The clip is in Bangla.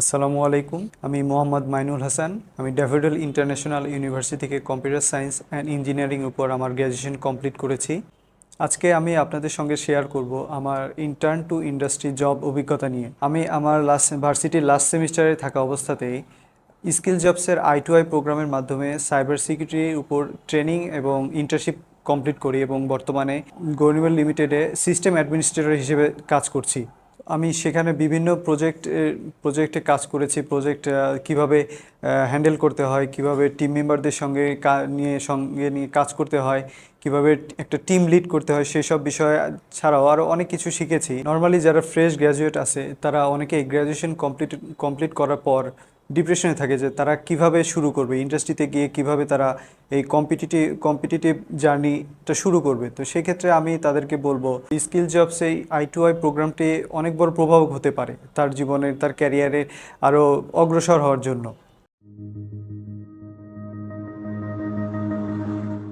আসসালামু আলাইকুম। আমি মোহাম্মদ মাইনুল হাসান। আমি ড্যাফোডিল ইন্টারন্যাশনাল ইউনিভার্সিটি থেকে কম্পিউটার সায়েন্স অ্যান্ড ইঞ্জিনিয়ারিং উপর আমার গ্র্যাজুয়েশন কমপ্লিট করেছি। আজকে আমি আপনাদের সঙ্গে শেয়ার করব আমার ইন্টার্ন টু ইন্ডাস্ট্রি জব অভিজ্ঞতা নিয়ে। আমি আমার লাস্ট ভার্সিটির লাস্ট সেমিস্টারে থাকা অবস্থাতেই স্কিল জবসের আই টু আই প্রোগ্রামের মাধ্যমে সাইবার সিকিউরিটির উপর ট্রেনিং এবং ইন্টার্নশিপ কমপ্লিট করি এবং বর্তমানে গভর্নমেন্ট লিমিটেডে সিস্টেম অ্যাডমিনিস্ট্রেটর হিসেবে কাজ করছি। আমি সেখানে বিভিন্ন প্রজেক্ট প্রজেক্টে কাজ করেছি প্রজেক্ট কীভাবে হ্যান্ডেল করতে হয়, কীভাবে টিম মেম্বারদের সঙ্গে নিয়ে সঙ্গে নিয়ে কাজ করতে হয়, কীভাবে একটা টিম লিড করতে হয়, সেই সব বিষয়ে ছাড়াও আরও অনেক কিছু শিখেছি। নর্মালি যারা ফ্রেশ গ্র্যাজুয়েট আছে, তারা অনেকে গ্র্যাজুয়েশন কমপ্লিট কমপ্লিট করার পর ডিপ্রেশনে থাকে যে তারা কীভাবে শুরু করবে ইন্ডাস্ট্রিতে গিয়ে কীভাবে তারা এই কম্পিটিটিভ কম্পিটিটিভ জার্নিটা শুরু করবে। তো সেক্ষেত্রে আমি তাদেরকে বলব স্কিল জবস এই আই টু আই প্রোগ্রামটি অনেক বড় প্রভাবক হতে পারে তার জীবনের, তার ক্যারিয়ারের আরও অগ্রসর হওয়ার জন্য।